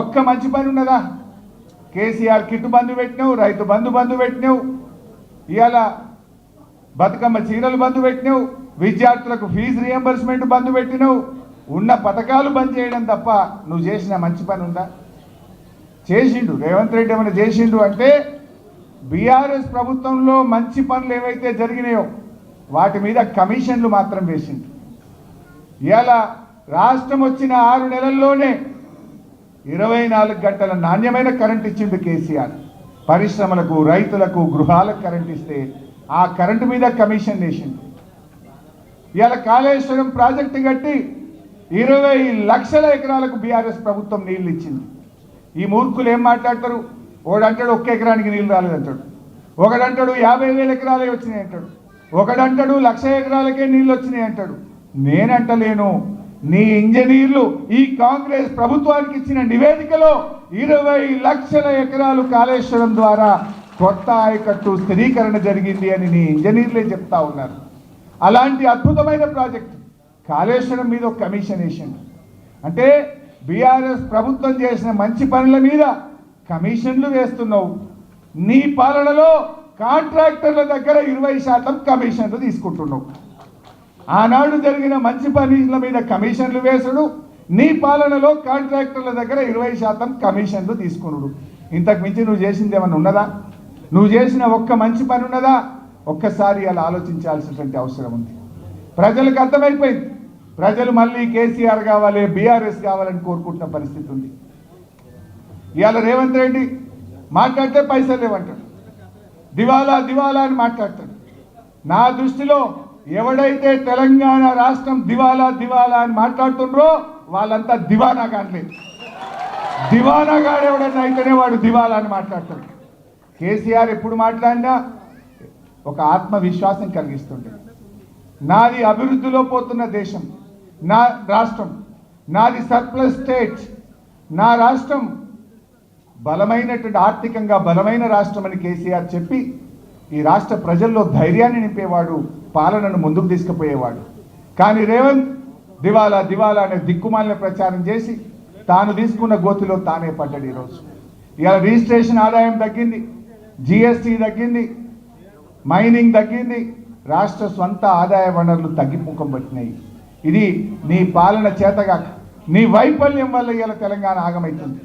ఒక్క మంచి పని ఉన్నదా? కేసీఆర్ కిట్టు బంధు పెట్టినావు రైతు బంధు బంధు పెట్టినావు ఇవాళ బతుకమ్మ చీరలు బంధు పెట్టినావు విద్యార్థులకు ఫీజు రియంబర్స్మెంట్ బంధు పెట్టినావు ఉన్న పథకాలు బంద్ చేయడం తప్ప నువ్వు చేసిన మంచి పని ఉందా? చేసిండు రేవంత్ రెడ్డి ఏమైనా చేసిండు అంటే బీఆర్ఎస్ ప్రభుత్వంలో మంచి పనులు ఏవైతే జరిగినాయో వాటి మీద కమిషన్లు మాత్రం వేసిండు. ఇవాళ రాష్ట్రం వచ్చిన ఆరు నెలల్లోనే ఇరవై నాలుగు గంటల నాణ్యమైన కరెంట్ ఇచ్చిండు కేసీఆర్. పరిశ్రమలకు రైతులకు గృహాలకు కరెంట్ ఇస్తే ఆ కరెంటు మీద కమిషన్ వేసిండు ఇవాళ కాళేశ్వరం ప్రాజెక్టు కట్టి ఇరవై లక్షల ఎకరాలకు బీఆర్ఎస్ ప్రభుత్వం నీళ్ళు ఇచ్చింది. ఈ మూర్ఖులు ఏం మాట్లాడతారు? ఒకడంటాడు ఒక్క ఎకరానికి నీళ్ళు రాలేదంటాడు. ఒకడంటాడు యాభై వేల ఎకరాలే వచ్చినాయి అంటాడు. ఒకడంటాడు లక్ష ఎకరాలకే నీళ్ళు వచ్చినాయి అంటాడు. నేనంటలేను. నీ ఇంజనీర్లు ఈ కాంగ్రెస్ ప్రభుత్వానికి ఇచ్చిన నివేదికలో ఇరవై లక్షల ఎకరాలు కాళేశ్వరం ద్వారా కొత్త ఆయకట్టు స్థిరీకరణ జరిగింది అని నీ ఇంజనీర్లే చెప్తా ఉన్నారు. అలాంటి అద్భుతమైన ప్రాజెక్ట్. కాళేశ్వరం మీద ఒక కమిషన్ వేసింది అంటే బీఆర్ఎస్ ప్రభుత్వం చేసిన మంచి పనుల మీద కమిషన్లు వేస్తున్నావు. నీ పాలనలో కాంట్రాక్టర్ల దగ్గర ఇరవై శాతం కమిషన్లు తీసుకుంటున్నావు. ఆనాడు జరిగిన మంచి పనుల మీద కమిషన్లు వేసుడు నీ పాలనలో కాంట్రాక్టర్ల దగ్గర ఇరవై శాతం కమిషన్లు తీసుకునుడు. ఇంతకు మించి నువ్వు చేసింది ఏమన్నా ఉన్నదా? నువ్వు చేసిన ఒక్క మంచి పని ఉన్నదా? ఒక్కసారి అలా ఆలోచించాల్సినటువంటి అవసరం ఉంది. ప్రజలకు అర్థమైపోయింది. ప్రజలు మళ్ళీ కేసీఆర్ కావాలి బీఆర్ఎస్ కావాలని కోరుకుంటున్న పరిస్థితి ఉంది. ఇవాళ రేవంత్ రెడ్డి మాట్లాడితే పైసలు లేవంటాడు. దివాలా దివాలా అని మాట్లాడతాడు. నా దృష్టిలో ఎవడైతే తెలంగాణ రాష్ట్రం దివాలా దివాలా అని మాట్లాడుతుండ్రో వాళ్ళంతా దివానా కానలేదు దివానా గాడు ఎవడన్నా అయితేనే వాడు దివాలా అని మాట్లాడతాడు. కేసీఆర్ ఎప్పుడు మాట్లాడినా ఒక ఆత్మవిశ్వాసం కలిగిస్తుండే. నాది అభివృద్ధిలో పోతున్న దేశం నా రాష్ట్రం నాది సర్ప్లస్ స్టేట్ నా రాష్ట్రం బలమైనటువంటి ఆర్థికంగా బలమైన రాష్ట్రం అని కేసీఆర్ చెప్పి ఈ రాష్ట్ర ప్రజల్లో ధైర్యాన్ని నింపేవాడు పాలనను ముందుకు తీసుకుపోయేవాడు. కానీ రేవంత్ దివాలా దివాలా అనే దిక్కుమాలిన ప్రచారం చేసి తాను తీసుకున్న గోతిలో తానే పడ్డాడు ఈరోజు. ఇవాళ రిజిస్ట్రేషన్ ఆదాయం తగ్గింది జిఎస్టీ తగ్గింది మైనింగ్ తగ్గింది రాష్ట్ర స్వంత ఆదాయ వనరులు తగ్గిముఖం పట్టినాయి. ఇది నీ పాలన చేతగాక నీ వైఫల్యం వల్ల ఇవాళ తెలంగాణ ఆగమవుతుంది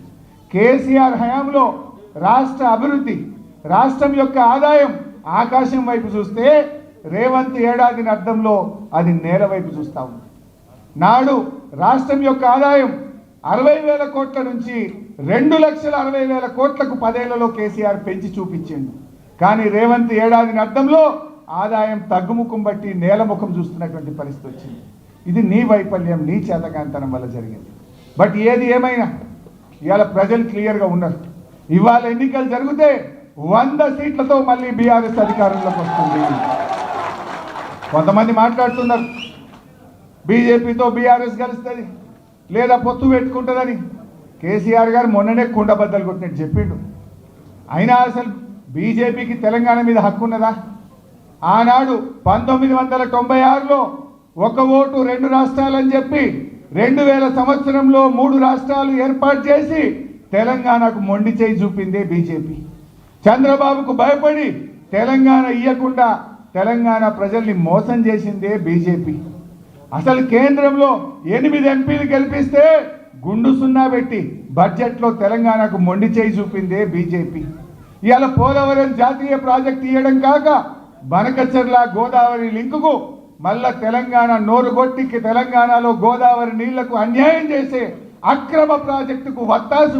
కేసీఆర్ హయాంలో రాష్ట్ర అభివృద్ధి రాష్ట్రం యొక్క ఆదాయం ఆకాశం వైపు చూస్తే రేవంత్ ఏడాది అర్థంలో అది నేల వైపు చూస్తా ఉంది. నాడు రాష్ట్రం యొక్క ఆదాయం అరవై వేల కోట్ల నుంచి రెండు లక్షల అరవై వేల కోట్లకు పదేళ్ళలో కేసీఆర్ పెంచి చూపించిండు. కానీ రేవంత్ ఏడాది అర్థంలో ఆదాయం తగ్గుముఖం బట్టి నేలముఖం చూస్తున్నటువంటి పరిస్థితి వచ్చింది. ఇది నీ వైఫల్యం నీ చేతకాంతనం వల్ల జరిగింది. బట్ ఏది ఏమైనా ఇవాళ ప్రజలు క్లియర్గా ఉన్నారు. ఇవాళ ఎన్నికలు జరిగితే వంద సీట్లతో మళ్ళీ బీఆర్ఎస్ అధికారంలోకి వస్తుంది. కొంతమంది మాట్లాడుతున్నారు బీజేపీతో బీఆర్ఎస్ కలుస్తుంది లేదా పొత్తు పెట్టుకుంటుందని. కేసీఆర్ గారు మొన్ననే కుండబద్దలు కొట్టినట్టు చెప్పిండు. అయినా అసలు బీజేపీకి తెలంగాణ మీద హక్కు ఉన్నదా? ఆనాడు పంతొమ్మిది వందల తొంభై ఆరులో ఒక ఓటు రెండు రాష్ట్రాలని చెప్పి రెండు వేల సంవత్సరంలో మూడు రాష్ట్రాలు ఏర్పాటు చేసి తెలంగాణకు మొండి చేయి చూపిందే బీజేపీ. చంద్రబాబుకు భయపడి తెలంగాణ ఇయ్యకుండా తెలంగాణ ప్రజల్ని మోసం చేసిందే బీజేపీ. అసలు కేంద్రంలో ఎనిమిది ఎంపీలు గెలిపిస్తే గుండు సున్నా పెట్టి బడ్జెట్లో తెలంగాణకు మొండి చేయి చూపిందే బీజేపీ. ఇవాళ పోలవరం జాతీయ ప్రాజెక్ట్ ఇవ్వడం కాక బనకచర్ల గోదావరి లింకుకు మళ్ళా తెలంగాణ నోరు కొట్టికి తెలంగాణలో గోదావరి నీళ్ళకు అన్యాయం చేసే అక్రమ ప్రాజెక్టుకు వత్తాసు